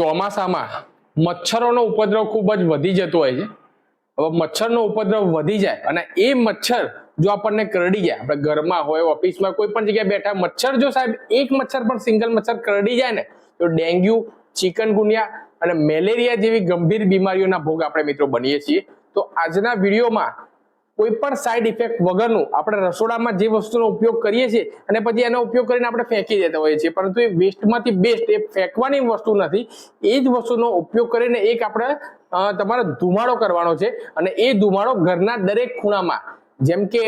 ચોમાસામાં મચ્છરોનો ઉપદ્રવ ખૂબ જ વધી જતો હોય છે. હવે મચ્છરનો ઉપદ્રવ વધી જાય અને એ મચ્છર જો આપણને કરડી જાય, આપણે ઘરમાં હોય, ઓફિસમાં કોઈ પણ જગ્યાએ બેઠા મચ્છર જો સાહેબ એક મચ્છર પણ સિંગલ મચ્છર કરડી જાય ને, તો ડેન્ગ્યુ ચિકનગુનિયા અને મેલેરિયા જેવી ગંભીર બીમારીઓના ભોગ આપણે મિત્રો બનીએ છીએ. તો આજના વિડીયોમાં કોઈ પણ સાઈડ ઇફેક્ટ વગરનું આપણે રસોડામાં જે વસ્તુનો ઉપયોગ કરીએ છીએ અને પછી એનો ઉપયોગ કરીને આપણે ફેંકી દેતા હોઈએ છીએ. પરંતુ એ વેસ્ટમાંથી બેસ્ટ એ ફેંકવાની વસ્તુ નથી. એ જ વસ્તુનો ઉપયોગ કરીને એક આપણે તમારે ધુમાડો કરવાનો છે અને એ ધુમાડો ઘરના દરેક ખૂણામાં, જેમ કે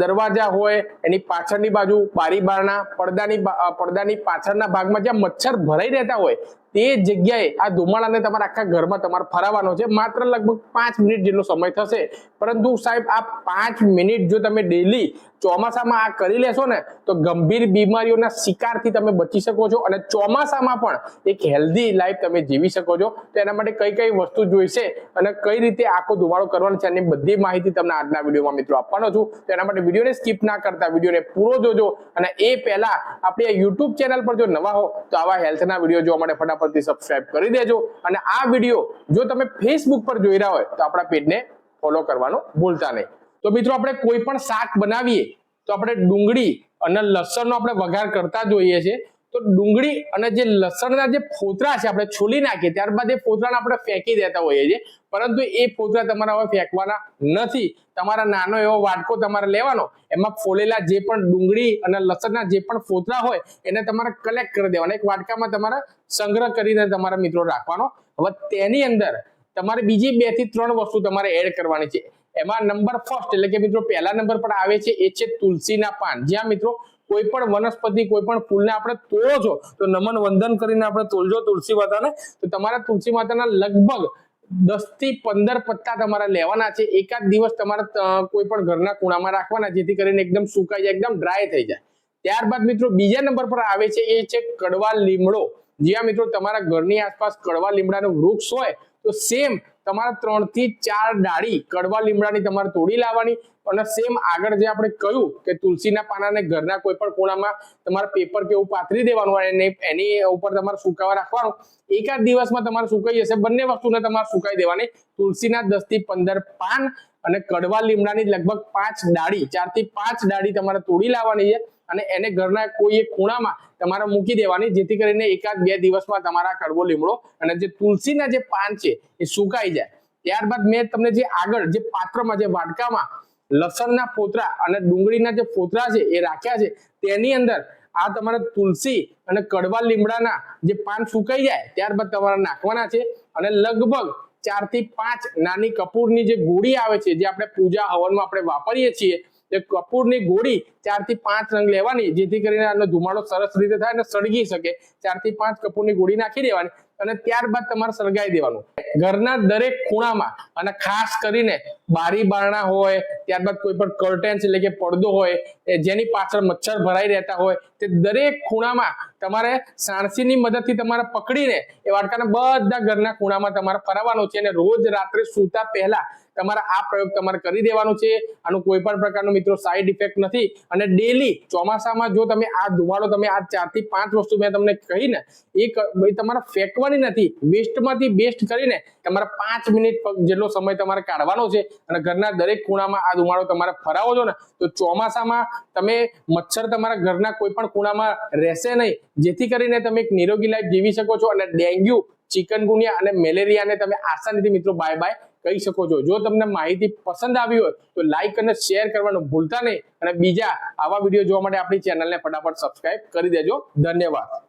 દરવાજા હોય, એની પાછળની બાજુ બારી બારના પડદાની પડદાની પાછળના ભાગમાં જ્યાં મચ્છર ભરાઈ રહેતા હોય તે જગ્યાએ આ ધુમાડાને તમારા આખા ઘરમાં તમારે ફરાવવાનો છે. માત્ર લગભગ પાંચ મિનિટ જેટલો સમય થશે. પરંતુ સાહેબ, આ પાંચ મિનિટ જો તમે ડેલી ચોમાસામાં આ કરી લેશો ને, તો ગંભીર બીમારીઓના શિકારથી તમે બચી શકો છો અને ચોમાસામાં પણ એક હેલ્ધી લાઈફ તમે જીવી શકો છો. તો એના માટે કઈ કઈ વસ્તુ જોઈશે અને કઈ રીતે આખો ધુમાડો કરવાનો છે એની બધી માહિતી તમને આજના વિડીયોમાં મિત્રો આપવાનો છું. તો એના માટે વિડીયોને સ્કીપ ના કરતા, વિડીયોને પૂરો જોજો. અને એ પહેલા આપણી યુટ્યુબ ચેનલ પર જો નવા હો, તો આવા હેલ્થના વીડિયો જોવા માટે ફટાફટથી સબસ્ક્રાઇબ કરી દેજો. અને આ વીડિયો જો તમે ફેસબુક પર જોઈ રહ્યા હોય, તો આપણા પેજને ફોલો કરવાનું ભૂલતા નહીં. તો મિત્રો, આપણે કોઈ પણ શાક બનાવીએ, તો આપણે ડુંગળી અને લસણનો આપણે વઘાર કરતા જોઈએ છે તો ડુંગળી અને જે લસણના જે ફોતરા છે, આપણે છોલી નાખીએ, ત્યારબાદ એ ફોતરાને આપણે ફેંકી દેતા હોઈએ છીએ. પરંતુ એ ફોતરા તમારા હવે ફેંકવાના નથી. તમારા નાનો એવો વાટકો તમારે લેવાનો, એમાં ફોલેલા જે પણ ડુંગળી અને લસણના જે પણ ફોતરા હોય, એને તમારે કલેક્ટ કરી દેવાના. એક વાટકામાં તમારે સંગ્રહ કરીને તમારા મિત્રો રાખવાનો. હવે તેની અંદર તમારે બીજી બેથી ત્રણ વસ્તુ તમારે એડ કરવાની છે. એમાં નંબર ફર્સ્ટ એટલે કે મિત્રો પહેલા નંબર પર આવે છે, એ છે તુલસીના પાન. જ્યાં મિત્રો કોઈ પણ વનસ્પતિ કોઈ પણ ફૂલને આપણે તોડો છો, તો નમન વંદન કરીને આપણે તોલજો તુલસી માતાને. તો તમારા તુલસી માતાના લગભગ દસથી પંદર પત્તા તમારા લેવાના છે. એકાદ દિવસ તમારા કોઈ પણ ઘરના ખૂણામાં રાખવાના, જેથી કરીને એકદમ સુકાઈ જાય, એકદમ ડ્રાય થઈ જાય. ત્યારબાદ મિત્રો બીજા નંબર પર આવે છે, એ છે કડવા લીમડો. જ્યાં મિત્રો તમારા ઘરની આસપાસ કડવા લીમડાનું વૃક્ષ હોય, તો સેમ તમારા ત્રણથી ચાર ડાળી કડવા લીમડાની તમારે તોડી લાવવાની અને સેમ આગળ જે આપણે કહ્યું કે તુલસીના પાનાને ઘરના કોઈ પણ ખૂણામાં તમારે પેપર કે એવું પાથરી દેવાનું અને એની ઉપર તમારે સુકાવા રાખવાનું, એકાદ દિવસમાં તમારે સુકાઈ જશે, બંને વસ્તુને તમારે સુકાઈ દેવાની. તુલસીના દસથી પંદર પાન અને કડવા લીમડાની લગભગ પાંચ ડાળી ચારથી પાંચ ડાળી તમારે તોડી લાવવાની છે. અને એને ઘરના કોઈ એક ખૂણામાં તમારે મૂકી દેવાની, જેથી કરીને એકાદ બે દિવસમાં તમારા કડવો લીમડો અને જે તુલસીના જે પાન છે એ સુકાઈ જાય. ત્યારબાદ મેં તમને જે આગળ જે પાત્રમાં જે વાટકામાં લસણના ફોતરા અને ડુંગળીના જે ફોતરા છે એ રાખ્યા છે, તેની અંદર આ તમારે તુલસી અને કડવા લીમડાના જે પાન સુકાઈ જાય, ત્યારબાદ તમારે નાખવાના છે અને લગભગ ચારથી પાંચ નાની કપૂરની જે ગોળી આવે છે, જે આપણે પૂજા હવનમાં આપણે વાપરીએ છીએ એ કપૂરની ગોળી ચારથી પાંચ રંગ લેવાની, જેથી કરીને આનો ધુમાડો સરસ રીતે થાય અને સળગી શકે. ચારથી પાંચ કપૂરની ગોળી નાખી દેવાની અને ત્યારબાદ તમારે સળગાવી દેવાનું. ઘરના દરેક ખૂણામાં અને ખાસ કરીને બારી બારણા હોય, ત્યારબાદ કોઈ પણ કર્ટેન્સ એટલે કે પડદો હોય જેની પાછળ મચ્છર ભરાઈ રહેતા હોય, તે દરેક ખૂણામાં તમારે સાણસીની મદદથી તમારે પકડીને એ વાટકાને બધા ઘરના ખૂણામાં તમારે ફરાવવાનું છે અને રોજ રાત્રે સૂતા પહેલા તમારે આ પ્રયોગ તમારે કરી દેવાનું છે. આનું કોઈ પણ પ્રકારનો મિત્રો સાઈડ ઇફેક્ટ નથી. અને ડેલી ચોમાસામાં જો તમે આ ધુમાડો તમે આ ચારથી પાંચ વસ્તુ મેં તમને કહી ને એ તમારે ફેંકવાની નથી. વેસ્ટમાંથી બેસ્ટ કરીને તમારે પાંચ મિનિટ જેટલો સમય તમારે કાઢવાનો છે અને ઘરના દરેક ખૂણામાં આ ધુમાડો તમારે ફરાવો છો ને, તો ચોમાસામાં તમે મચ્છર તમારા ઘરના કોઈ પણ ખૂણામાં રહેશે નહીં. જેથી કરીને તમે એક નિરોગી લાઈફ જીવી શકો છો અને ડેન્ગ્યુ, ચિકનગુનિયા અને મેલેરિયાને તમે આસાનીથી મિત્રો બાય બાય કહી શકો છો. જો તમને માહિતી પસંદ આવી હોય તો લાઈક અને શેર કરવાનું ભૂલતા નહીં. અને બીજા આવા વીડિયો જોવા માટે આપણી ચેનલને ફટાફટ સબસ્ક્રાઇબ કરી દેજો. ધન્યવાદ.